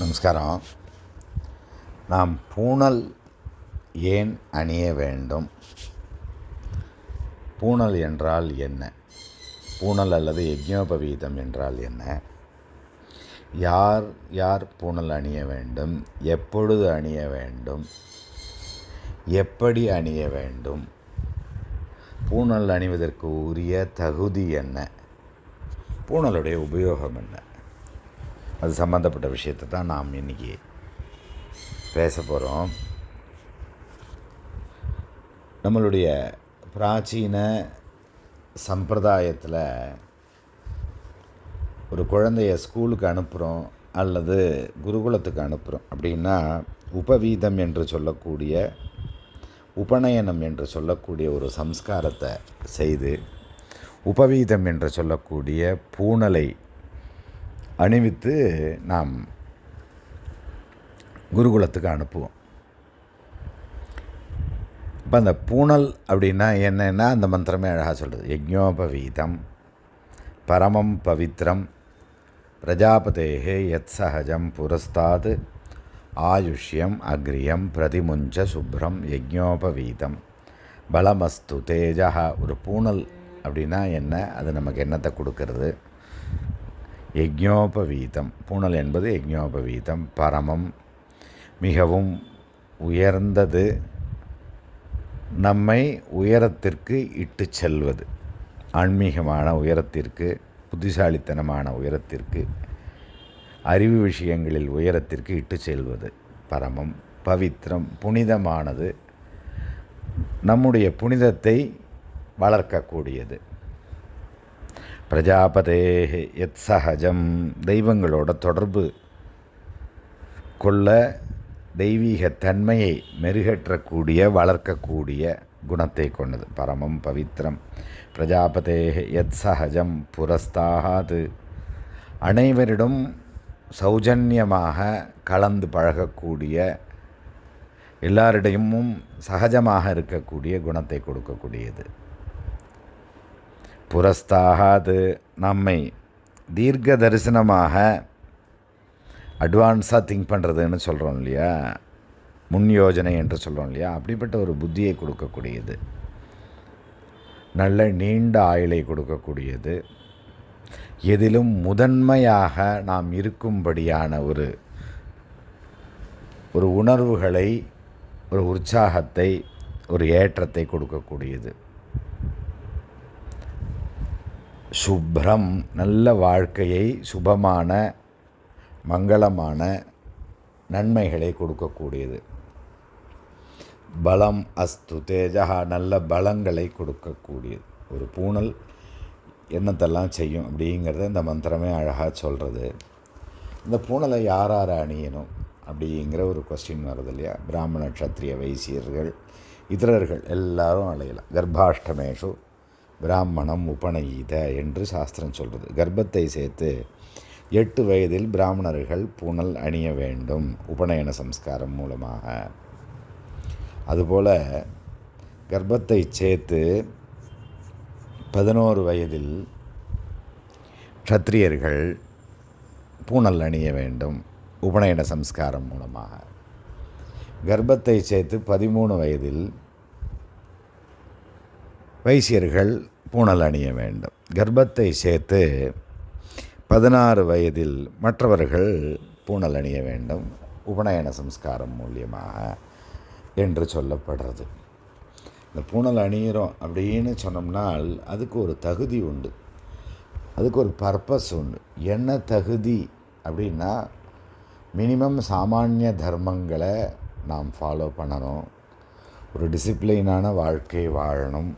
நமஸ்காரம். நாம் பூணல் ஏன் அணிய வேண்டும்? பூணல் என்றால் என்ன? பூணல் அல்லது யஜ்ஞோபவீதம் என்றால் என்ன? யார் யார் பூணல் அணிய வேண்டும்? எப்பொழுது அணிய வேண்டும்? எப்படி அணிய வேண்டும்? பூணல் அணிவதற்கு உரிய தகுதி என்ன? பூணலுடைய உபயோகம் என்ன? அது சம்மந்தப்பட்ட விஷயத்தை தான் நாம் இன்றைக்கி பேச போகிறோம் நம்மளுடைய பிராச்சீன சம்பிரதாயத்தில் ஒரு குழந்தைய ஸ்கூலுக்கு அனுப்புகிறோம் அல்லது குருகுலத்துக்கு அனுப்புகிறோம் அப்படின்னா உபவீதம் என்று சொல்லக்கூடிய உபநயனம் என்று சொல்லக்கூடிய ஒரு சம்ஸ்காரத்தை செய்து உபவீதம் என்று சொல்லக்கூடிய பூனலை அணிவித்து நாம் குருகுலத்துக்கு அனுப்புவோம். இப்போ அந்த பூணல் அப்படின்னா என்னென்னா அந்த மந்திரமே அழகாக சொல்கிறது யஜ்ஞோபவீதம் பரமம் பவித்ரம் பிரஜாபதேகே யத் சகஜம் புரஸ்தாத் ஆயுஷ்யம் அக்ரியம் பிரதிமுஞ்ச சுப்ரம் யஜ்ஞோபவீதம் பலமஸ்து தேஜா ஒரு பூணல் அப்படின்னா என்ன? அது நமக்கு என்னத்தை கொடுக்கறது? யஜ்ஞோபவீதம். பூணல் என்பது யஜ்ஞோபவீதம். பரமம் மிகவும் உயர்ந்தது. நம்மை உயரத்திற்கு இட்டு செல்வது. ஆன்மீகமான உயரத்திற்கு புத்திசாலித்தனமான உயரத்திற்கு அறிவு விஷயங்களில் உயரத்திற்கு இட்டு செல்வது பரமம். பவித்திரம் புனிதமானது. நம்முடைய புனிதத்தை வளர்க்கக்கூடியது. பிரஜாபதே எத் சகஜம் தெய்வங்களோட தொடர்பு. கொள்ள தெய்வீக தன்மையை மெருகேற்றக்கூடிய வளர்க்கக்கூடிய குணத்தை கொண்டது. பரமம் பவித்ரம். பிரஜாபதே எத் சகஜம் புரஸ்தாகாது. அனைவரிடம் சௌஜன்யமாக கலந்து பழகக்கூடிய எல்லாரிடமும் சகஜமாக இருக்கக்கூடிய குணத்தை கொடுக்கக்கூடியது. புரஸ்தாகாது நம்மை தீர்க்க தரிசனமாக அட்வான்ஸாக திங்க் பண்ணுறதுன்னு சொல்கிறோம் இல்லையா? முன் யோஜனை என்று சொல்கிறோம் இல்லையா? அப்படிப்பட்ட ஒரு புத்தியை கொடுக்கக்கூடியது. நல்ல நீண்ட ஆயுளை கொடுக்கக்கூடியது. எதிலும் முதன்மையாக நாம் இருக்கும்படியான ஒரு ஒரு உணர்வுகளை ஒரு உற்சாகத்தை ஒரு ஏற்றத்தை கொடுக்கக்கூடியது. சுப்ரம் நல்ல வாழ்க்கையை சுபமான மங்களமான நன்மைகளை கொடுக்கக்கூடியது. பலம் அஸ்து தேஜகா நல்ல பலங்களை கொடுக்கக்கூடியது. ஒரு பூணல் என்னத்தெல்லாம் செய்யும் அப்படிங்கிறத இந்த மந்திரமே அழகாக சொல்கிறது இந்த பூணலை யார் யார் அணியணும் அப்படிங்கிற ஒரு கொஸ்டின் வருது இல்லையா? பிராமண க்ஷத்ரிய வைசியர்கள் இதரர்கள் எல்லாரும் அலையலாம். கர்ப்பாஷ்டமேஷு பிராமணம் உபநயீத என்று சாஸ்திரம் சொல்கிறது கர்ப்பத்தை சேர்த்து எட்டு வயதில் பிராமணர்கள் பூணல் அணிய வேண்டும் உபநயன சம்ஸ்காரம் மூலமாக. அதுபோல் கர்ப்பத்தை சேர்த்து பதினோரு வயதில் க்ஷத்திரியர்கள் பூணல் அணிய வேண்டும் உபநயன சம்ஸ்காரம் மூலமாக. கர்ப்பத்தை சேர்த்து பதிமூணு வயதில் வைசியர்கள் பூணல் அணிய வேண்டும். கர்ப்பத்தை சேர்த்து பதினாறு வயதில் மற்றவர்கள் பூணல் அணிய வேண்டும். உபநயன சம்ஸ்காரம் மூலியமாக என்று சொல்லப்படுறது. இந்த பூணல் அணியிறோம் அப்படின்னு சொன்னோம்னால் அதுக்கு ஒரு தகுதி உண்டு. அதுக்கு ஒரு பர்பஸ் உண்டு. என்ன தகுதி அப்படின்னா மினிமம் சாமானிய தர்மங்களை நாம் ஃபாலோ பண்ணணும். ஒரு டிசிப்ளினான வாழ்க்கை வாழணும்.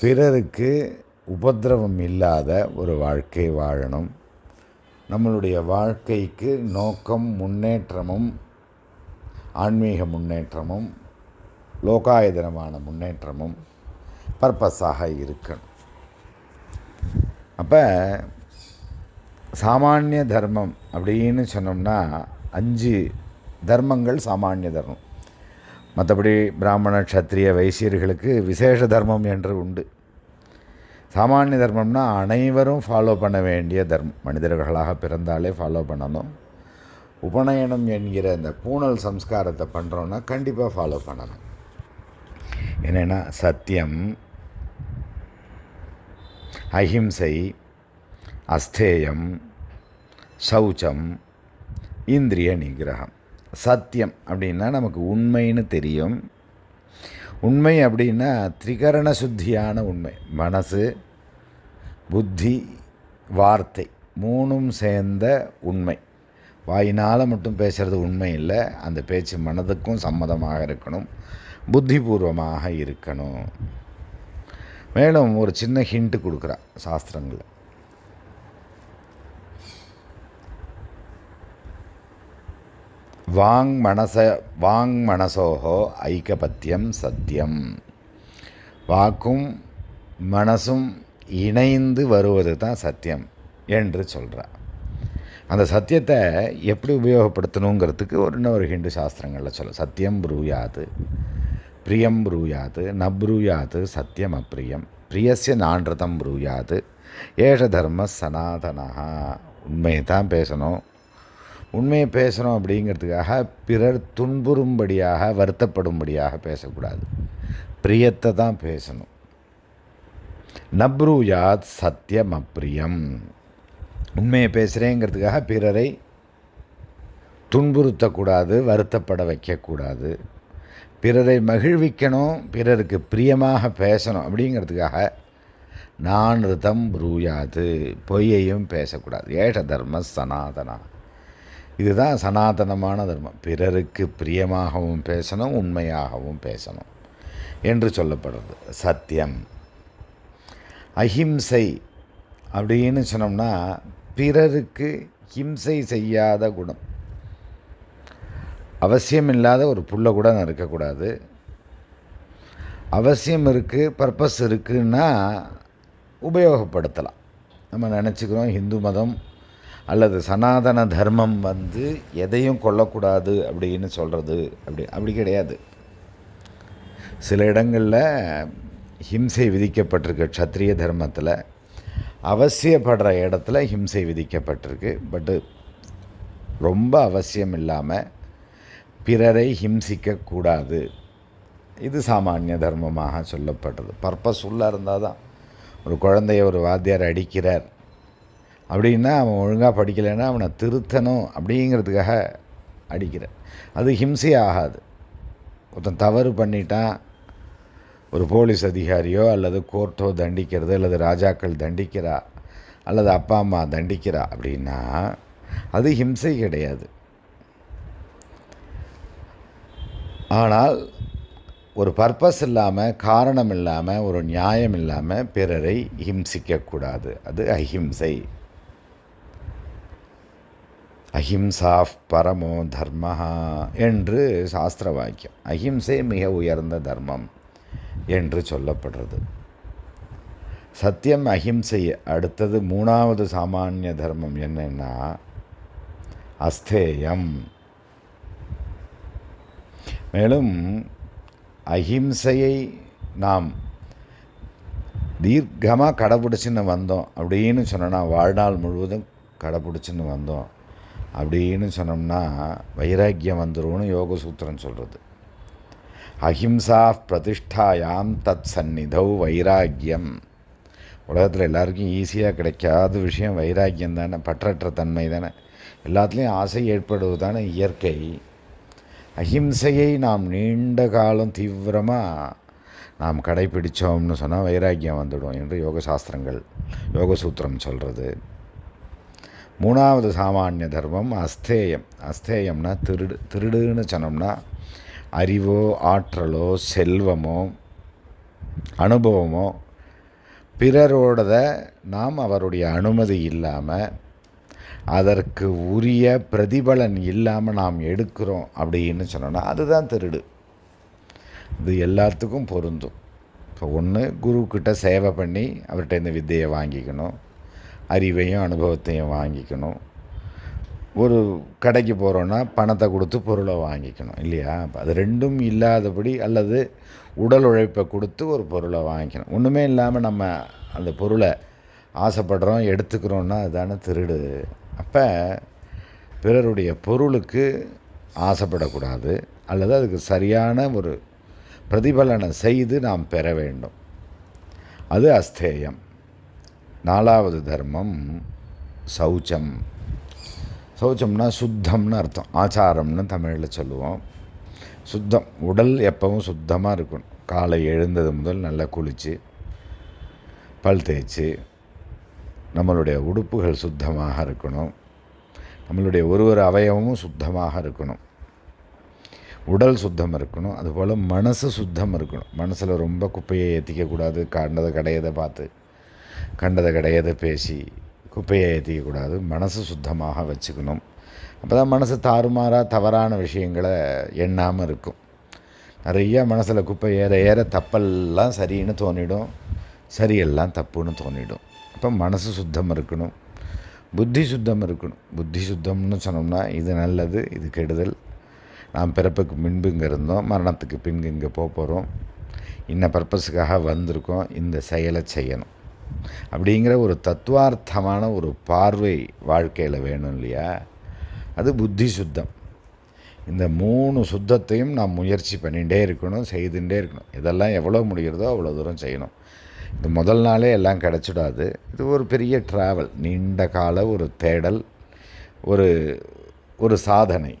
பிறருக்கு உபதிரவம் இல்லாத ஒரு வாழ்க்கை வாழணும். நம்மளுடைய வாழ்க்கைக்கு நோக்கம் முன்னேற்றமும் ஆன்மீக முன்னேற்றமும் லோகாயதனமான முன்னேற்றமும் பர்பஸாக இருக்கணும். அப்போ சாமானிய தர்மம் அப்படின்னு சொன்னோம்னா அஞ்சு தர்மங்கள் சாமானிய தர்மம். மற்றபடி பிராமண க்ஷத்திரிய வைசியர்களுக்கு விசேஷ தர்மம் என்று உண்டு. சாமானிய தர்மம்னா அனைவரும் ஃபாலோ பண்ண வேண்டிய தர்மம். மனிதர்களாக பிறந்தாலே ஃபாலோ பண்ணணும். உபநயனம் என்கிற இந்த பூணல் சம்ஸ்காரத்தை பண்ணுறோன்னா கண்டிப்பாக ஃபாலோ பண்ணணும். என்னென்னா சத்தியம் அஹிம்சை அஸ்தேயம் சௌச்சம் இந்திரிய நிகிரகம் சத்தியம் அப்படின்னா நமக்கு உண்மைன்னு தெரியும். உண்மை அப்படின்னா திரிகரண சுத்தியான உண்மை. மனசு புத்தி வார்த்தை மூணும் சேர்ந்த உண்மை. வாயினால் மட்டும் பேசுகிறது உண்மை இல்லை. அந்த பேச்சு மனதுக்கும் சம்மதமாக இருக்கணும். புத்திபூர்வமாக இருக்கணும். மேலும் ஒரு சின்ன ஹிண்ட்டு கொடுக்குறா சாஸ்திரங்களில். வாங் மனச வாங் மனசோகோ ஐக்கபத்தியம் சத்தியம் வாக்கும் மனசும் இணைந்து வருவது தான் சத்தியம் என்று சொல்கிறார் அந்த சத்தியத்தை எப்படி உபயோகப்படுத்தணுங்கிறதுக்கு ஒரு இன்னொரு ஹிந்து சாஸ்திரங்களில் சொல்ல சத்தியம் ப்ரூயாது பிரியம் ப்ரூயாது நப்ரூயாது சத்தியம் அப்பிரியம் பிரியசிய நான்றதம் ப்ரூயாது ஏஷ தர்ம சனாதனா உண்மையை தான் பேசணும். உண்மையை பேசுகிறோம் அப்படிங்கிறதுக்காக பிறர் துன்புறும்படியாக வருத்தப்படும்படியாக பேசக்கூடாது. பிரியத்தை தான் பேசணும். நப்ரூயாத் சத்தியம் அப்பிரியம் உண்மையை பேசுகிறேங்கிறதுக்காக பிறரை துன்புறுத்தக்கூடாது வருத்தப்பட வைக்கக்கூடாது. பிறரை மகிழ்விக்கணும் பிறருக்கு பிரியமாக பேசணும் அப்படிங்கிறதுக்காக நான் ரிதம் ரூயாது பொய்யையும் பேசக்கூடாது. ஏஷ தர்ம சனாதனா. இதுதான் சனாதனமான தர்மம். பிறருக்கு பிரியமாகவும் பேசணும் உண்மையாகவும் பேசணும் என்று சொல்லப்படுறது. சத்தியம். அஹிம்சை அப்படின்னு சொன்னோம்னா பிறருக்கு ஹிம்சை செய்யாத குணம். அவசியம் இல்லாத ஒரு புள்ள கூட இருக்கக்கூடாது. அவசியம் இருக்குது பர்பஸ் இருக்குன்னா உபயோகப்படுத்தலாம். நம்ம நினச்சிக்கிறோம் ஹிந்து மதம் அல்லது சனாதன தர்மம் வந்து எதையும் கொல்லக்கூடாது அப்படின்னு சொல்கிறது அப்படி அப்படி கிடையாது. சில இடங்களில் ஹிம்சை விதிக்கப்பட்டிருக்கு க்ஷத்ரிய தர்மத்தில். அவசியப்படுற இடத்துல ஹிம்சை விதிக்கப்பட்டிருக்கு. பட்டு ரொம்ப அவசியம் இல்லாமல் பிறரை ஹிம்சிக்கக்கூடாது இது சாமானிய தர்மமாக சொல்லப்படுறது பர்பஸ் உள்ளாக இருந்தால் தான் ஒரு குழந்தைய ஒரு வாத்தியார் அடிக்கிறார். அப்படின்னா அவன் ஒழுங்காக படிக்கலைன்னா அவனை திருத்தணும் அப்படிங்கிறதுக்காக அடிக்கிறேன் அது ஹிம்சை ஆகாது ஒருத்தன் தவறு பண்ணிட்டான் ஒரு போலீஸ் அதிகாரியோ அல்லது கோர்ட்டோ தண்டிக்கிறது அல்லது ராஜாக்கள் தண்டிக்கிறா அல்லது அப்பா அம்மா தண்டிக்கிறா அப்படின்னா அது ஹிம்சை கிடையாது. ஆனால் ஒரு பர்பஸ் இல்லாமல் காரணம் இல்லாமல் ஒரு நியாயம் இல்லாமல் பிறரை ஹிம்சிக்கக்கூடாது. அது அஹிம்சை. அஹிம்சா பரமோ தர்ம என்று சாஸ்திர வாக்கியம் அஹிம்சை மிக உயர்ந்த தர்மம் என்று சொல்லப்படுறது. சத்தியம் அஹிம்சை அடுத்தது மூணாவது சாமானிய தர்மம் என்னென்னா அஸ்தேயம். மேலும் அஹிம்சையை நாம் தீர்க்கமாக கடைப்பிடிச்சின்னு வந்தோம் அப்படின்னு சொன்னால் வாழ்நாள் முழுவதும் கடைப்பிடிச்சின்னு வந்தோம். அப்படின்னு சொன்னோம்னா வைராக்கியம் வந்துரும்னு யோக சூத்திரம் சொல்கிறது அஹிம்சா பிரதிஷ்டாயாம் தத் சந்நிதௌ வைராக்கியம். உலகத்தில் எல்லாருக்கும் ஈஸியாக கிடைக்காத விஷயம் வைராக்கியம் தானே பற்றற்ற தன்மை தானே. எல்லாத்துலேயும் ஆசை ஏற்படுவது தானே இயற்கை. அஹிம்சையை நாம் நீண்ட காலம் தீவிரமாக நாம் கடைபிடித்தோம்னு சொன்னால் வைராக்கியம் வந்துடும் என்று யோக சாஸ்திரங்கள் யோக சூத்திரம் சொல்கிறது மூணாவது சாமானிய தர்மம் அஸ்தேயம். அஸ்தேயம்னா திருடு திருடுன்னு சொன்னோம்னா அறிவோ ஆற்றலோ செல்வமோ அனுபவமோ பிறரோடத நாம் அவருடைய அனுமதி இல்லாமல் அதற்கு உரிய பிரதிபலன் இல்லாமல் நாம் எடுக்கிறோம் அப்படின்னு சொன்னோன்னா அதுதான் திருடு. இது எல்லாத்துக்கும் பொருந்தும். இப்போ ஒன்று குருக்கிட்ட சேவை பண்ணி அவர்கிட்ட இந்த வித்தையை வாங்கிக்கணும். அறிவையும் அனுபவத்தையும் வாங்கிக்கணும். ஒரு கடைக்கு போகிறோன்னா பணத்தை கொடுத்து பொருளை வாங்கிக்கணும் இல்லையா? அது ரெண்டும் இல்லாதபடி அல்லது உடல் உழைப்பை கொடுத்து ஒரு பொருளை வாங்கிக்கணும். ஒன்றுமே இல்லாமல் நம்ம அந்த பொருளை ஆசைப்படுறோம் எடுத்துக்கிறோன்னா அதுதானே திருடு. அப்போ பிறருடைய பொருளுக்கு ஆசைப்படக்கூடாது அல்லது அதுக்கு சரியான ஒரு பிரதிபலனை செய்து நாம் பெற வேண்டும். அது அஸ்தேயம். நாலாவது தர்மம் சௌச்சம். சௌச்சம்னா சுத்தம்னு அர்த்தம். ஆச்சாரம்னு தமிழில் சொல்லுவோம். சுத்தம். உடல் எப்பவும் சுத்தமாக இருக்கணும். காலை எழுந்தது முதல் நல்லா குளித்து பல் தேய்ச்சி நம்மளுடைய உடுப்புகள் சுத்தமாக இருக்கணும். நம்மளுடைய ஒரு ஒரு அவயவமும் சுத்தமாக இருக்கணும். உடல் சுத்தம் இருக்கணும். அதுபோல் மனசு சுத்தம் இருக்கணும். மனசில் ரொம்ப குப்பையை ஏற்றிக்கக்கூடாது கண்டதை கடையதை பார்த்து. கண்டதை கிடையாது பேசி குப்பையை ஏற்றிக்கக்கூடாது மனசு சுத்தமாக வச்சுக்கணும். அப்போ தான் மனசு தாறுமாறாக தவறான விஷயங்களை எண்ணாமல் இருக்கும். நிறையா மனசில் குப்பை ஏற ஏற தப்பெல்லாம் சரின்னு தோணிடும். சரியெல்லாம் தப்புன்னு தோணிடும். அப்போ மனசு சுத்தம் இருக்கணும். புத்தி சுத்தம் இருக்கணும். புத்தி சுத்தம்னு சொன்னோம்னா இது நல்லது இது கெடுதல். நாம் பிறப்புக்கு முன்பு இங்கே இருந்தோம். மரணத்துக்கு பின்பு இங்கே போக போகிறோம் இன்ன பர்பஸுக்காக வந்திருக்கோம். இந்த செயலை செய்யணும். அப்படிங்கிற ஒரு தத்துவார்த்தமான ஒரு பார்வை வாழ்க்கையில் வேணும் இல்லையா? அது புத்தி சுத்தம். இந்த மூணு சுத்தத்தையும் நாம் முயற்சி பண்ணிகிட்டே இருக்கணும் செய்துட்டே இருக்கணும். இதெல்லாம் எவ்வளோ முடிகிறதோ அவ்வளோ தூரம் செய்யணும். இது முதல் நாளே எல்லாம் கிடச்சிடாது. இது ஒரு பெரிய ட்ராவல் நீண்ட கால ஒரு தேடல் ஒரு ஒரு சாதனை.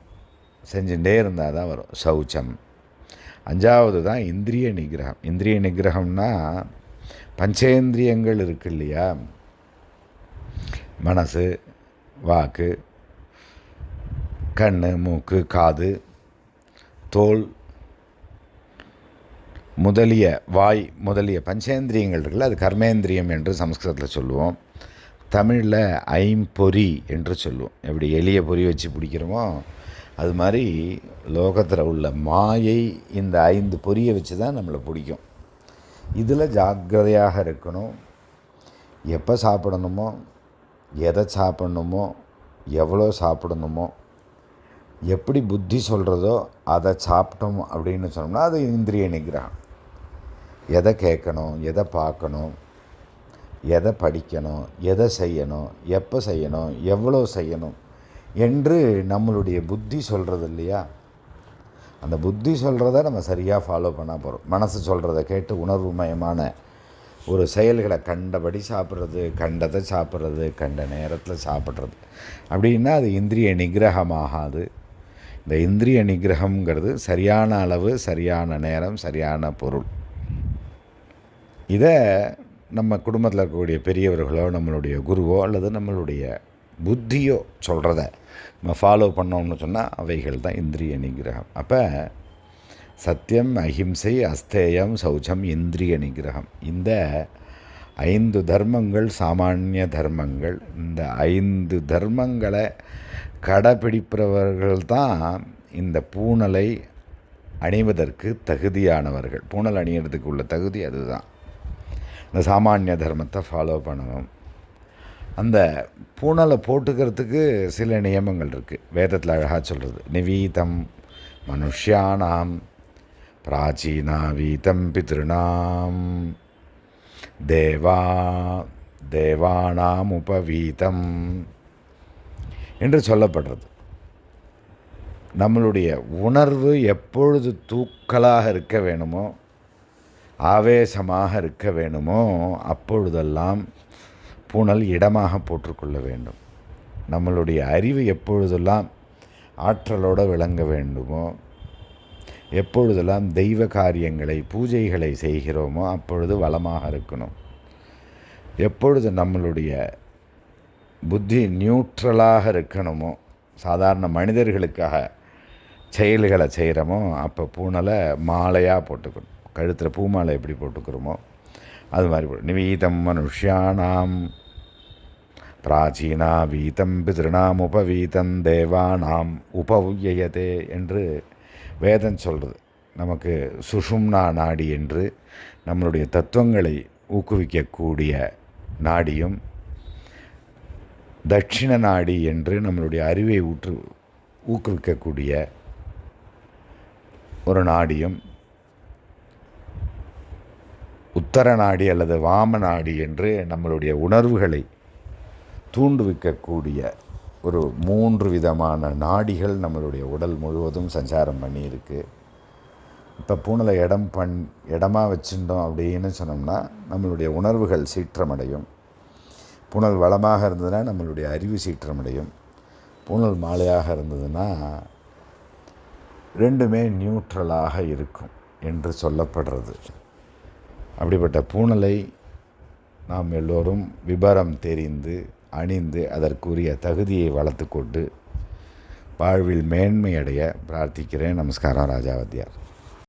செஞ்சுட்டே இருந்தால் தான் வரும். சௌச்சம். அஞ்சாவது தான் இந்திரிய நிகிரகம். இந்திரிய நிகிரகம்னா பஞ்சேந்திரியங்கள் இருக்கு இல்லையா? மனசு வாக்கு கண் மூக்கு காது தோல் முதலிய வாய் முதலிய பஞ்சேந்திரியங்கள் இருக்குல்ல அது கர்மேந்திரியம் என்று சமஸ்கிருதத்தில் சொல்லுவோம். தமிழில் ஐம்பொறி என்று சொல்லுவோம். எப்படி எளிய பொறி வச்சு பிடிக்கிறோமோ அது மாதிரி லோகத்தில் உள்ள மாயை இந்த ஐந்து பொரியை வச்சு தான் நம்மளை பிடிக்கும். இதில் ஜாக்கிரதையாக இருக்கணும். எப்போ சாப்பிடணுமோ எதை சாப்பிடணுமோ எவ்வளோ சாப்பிடணுமோ எப்படி புத்தி சொல்கிறதோ அதை சாப்பிட்டோம் அப்படின்னு சொன்னோம்னா அது இந்திரிய நிகிரகம். எதை கேட்கணும் எதை பார்க்கணும் எதை படிக்கணும் எதை செய்யணும் எப்போ செய்யணும் எவ்வளோ செய்யணும் என்று நம்மளுடைய புத்தி சொல்கிறது இல்லையா? அந்த புத்தி சொல்கிறத நம்ம சரியாக ஃபாலோ பண்ண போகிறோம் மனசு சொல்கிறத கேட்டு உணர்வுமயமான ஒரு செயல்களை கண்டபடி சாப்பிட்றது கண்டதை சாப்பிட்றது கண்ட நேரத்தில் சாப்பிட்றது. அப்படின்னா அது இந்திரிய நிகிரகமாகாது. இந்த இந்திரிய நிகிரகங்கிறது சரியான அளவு சரியான நேரம் சரியான பொருள். இதை நம்ம குடும்பத்தில் இருக்கக்கூடிய பெரியவர்களோ நம்மளுடைய குருவோ அல்லது நம்மளுடைய புத்தியோ சொல்கிறத நம்ம ஃபாலோ பண்ணோம்னு சொன்னால் அவைகள் தான் இந்திரிய நிகிரகம். அப்போ சத்தியம் அஹிம்சை அஸ்தேயம் சௌச்சம் இந்திரிய நிகிரகம். இந்த ஐந்து தர்மங்கள் சாமானிய தர்மங்கள் இந்த ஐந்து தர்மங்களை கடைப்பிடிப்பவர்கள் தான் இந்த பூணலை அணிவதற்கு தகுதியானவர்கள். பூணல் அணியறதுக்கு உள்ள தகுதி அதுதான். இந்த சாமானிய தர்மத்தை ஃபாலோ பண்ணணும். அந்த பூணலை போட்டுக்கிறதுக்கு சில நியமங்கள் இருக்குது வேதத்தில் அழகாக சொல்கிறது நிவீதம் மனுஷியானாம் பிராச்சீனா வீதம் பித்ருணாம் தேவா தேவானாம் உபவீதம் என்று சொல்லப்படுறது. நம்மளுடைய உணர்வு எப்பொழுது தூக்கலாக இருக்க வேணுமோ ஆவேசமாக இருக்க வேணுமோ அப்பொழுதெல்லாம் பூணல் இடமாக போற்றுக்கொள்ள வேண்டும். நம்மளுடைய அறிவு எப்பொழுதெல்லாம் ஆற்றலோடு விளங்க வேண்டுமோ எப்பொழுதெல்லாம் தெய்வ காரியங்களை பூஜைகளை செய்கிறோமோ அப்பொழுது வளமாக இருக்கணும். எப்பொழுது நம்மளுடைய புத்தி நியூட்ரலாக இருக்கணுமோ சாதாரண மனிதர்களுக்காக செயல்களை செய்கிறோமோ அப்போ பூனலை மாலையாக போட்டுக்கணும். கழுத்தில் பூமாலை எப்படி போட்டுக்கிறோமோ அது மாதிரி போட்டு நிவீதம் மனுஷியானாம். பிராச்சீனா வீதம் பிதிருணாம் உபவீதம் தேவானாம் உபவுயதே என்று வேதம் சொல்கிறது நமக்கு சுஷும்னா நாடி என்று நம்மளுடைய தத்துவங்களை ஊக்குவிக்கக்கூடிய நாடியும் தட்சிண நாடி என்று நம்மளுடைய அறிவை ஊற்று ஊக்குவிக்கக்கூடிய ஒரு நாடியும் உத்தர நாடி அல்லது வாம நாடி என்று நம்மளுடைய உணர்வுகளை தூண்டுவிக்கக்கூடிய ஒரு மூன்று விதமான நாடிகள் நம்மளுடைய உடல் முழுவதும் சஞ்சாரம் பண்ணியிருக்கு. இப்போ பூனலை இடம் பண் இடமா வச்சுட்டோம் அப்படின்னு சொன்னோம்னா நம்மளுடைய உணர்வுகள் சீற்றமடையும். புனல் வளமாக இருந்ததுன்னா நம்மளுடைய அறிவு சீற்றமடையும். பூனல் மாலையாக இருந்ததுன்னா ரெண்டுமே நியூட்ரலாக இருக்கும் என்று சொல்லப்படுறது. அப்படிப்பட்ட பூனலை நாம் எல்லோரும் விபரம் தெரிந்து அணிந்து அதற்குரிய தகுதியை வளர்த்து கொண்டு வாழ்வில் மேன்மை அடைய பிரார்த்திக்கிறேன். நமஸ்காரம் ராஜாவத்தியார்